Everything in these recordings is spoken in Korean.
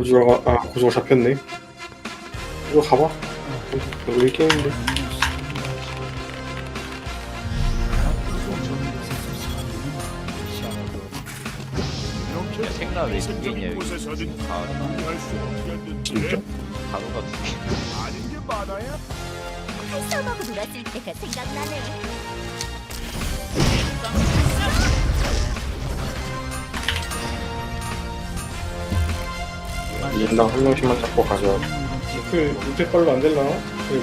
고주가 아 고주가 잡혔네. 이거 가봐. 여기. 야, 생나 왜두개 있냐 여기 가을이나 진짜? 가루가 두개 써먹고 놀았을 때가 생각나네. 인당 한 명씩만 잡고 가자. 그 우태 빨로 안 될라? 그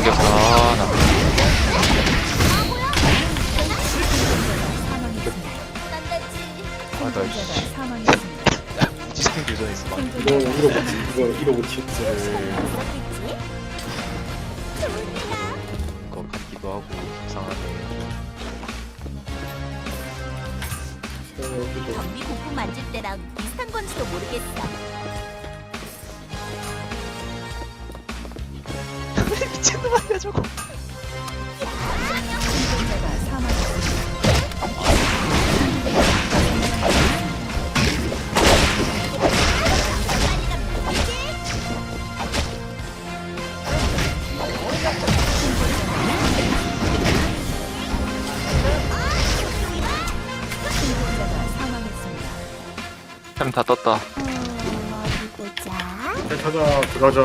우리 아나 난다지. 아나 씨 교전했어 막 이거 이거 못치 이거 못치. 있었겠지? 그거 같기도 하고 이상하네 경비 부품 만질 때랑 비슷한 건지도 모르겠어. 미친놈 아니야 저거 템다 떴다 어디 보자. 잘 타자 들어가자.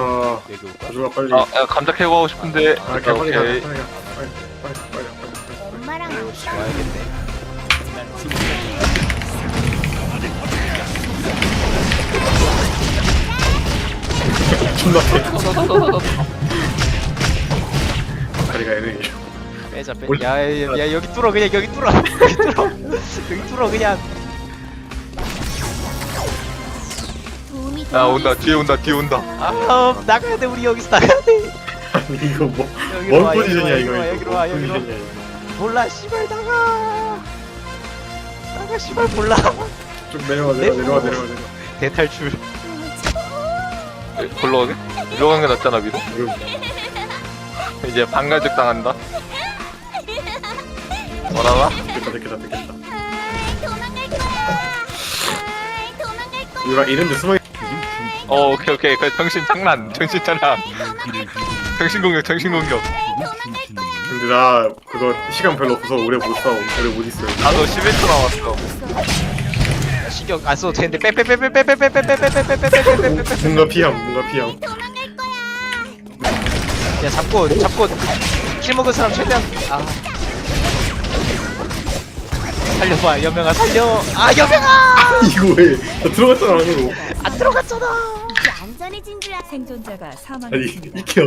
여기 올까? 고주가 빨리. 아 야, 감자 캐고 하고 싶은데 아, 그냥 빨리 가. 오케이 빨리 가. 빨리 빨리 빨리 빨리 빨리. 엄마랑 아빠 와야겠네 존나 패. 다리가 애매해. 빼자 빼. 올- 야, 야, 야 여기 뚫어 그냥 여기 뚫어 여기 뚫어 여기 뚫어 그냥. 야 온다 뒤에 온다 뒤에 온다 아 나가야 돼 우리 여기서 나가야 돼. 아니 이거 뭐. 여기로 뭔 와, 여기로 포지션이야 와, 이거 여기로 와, 이거. 여기로 와 이거. 몰라 씨발 나가. 나가 씨발 몰라. 좀 내려와 내려와 내려와 내려와 내려와. 대탈출. 골로 가게? 일로 가는 게 낫잖아 미로 이거 이제 반가죽 당한다 뭐라나? 됐다 됐다 됐다. 아이, 도망갈 거야. 아이, 도망갈 거야. 우리가 이런데 숨어. 어 오케이 오케이 그 정신 장난 정신 장난 정신 공격 정신 공격 근데 나 그거 시간 별로 없어서 오래 못 싸워. 오래 못 있어요. 나도 11초 남았어 신경 안 써도 되는데 빼빼빼빼빼빼빼빼빼빼빼빼빼빼빼빼빼빼. 뭔가 피함 뭔가 피함. 야 잡고 잡고 킬 먹은 사람 최대한 아 살려봐 여명아 살려 아 여명아 이거 왜? 나 들어갔잖아 안으로. 안 들어갔잖아 이제 안전해진 줄 알. 생존자가 아니 사망했습니다. 이게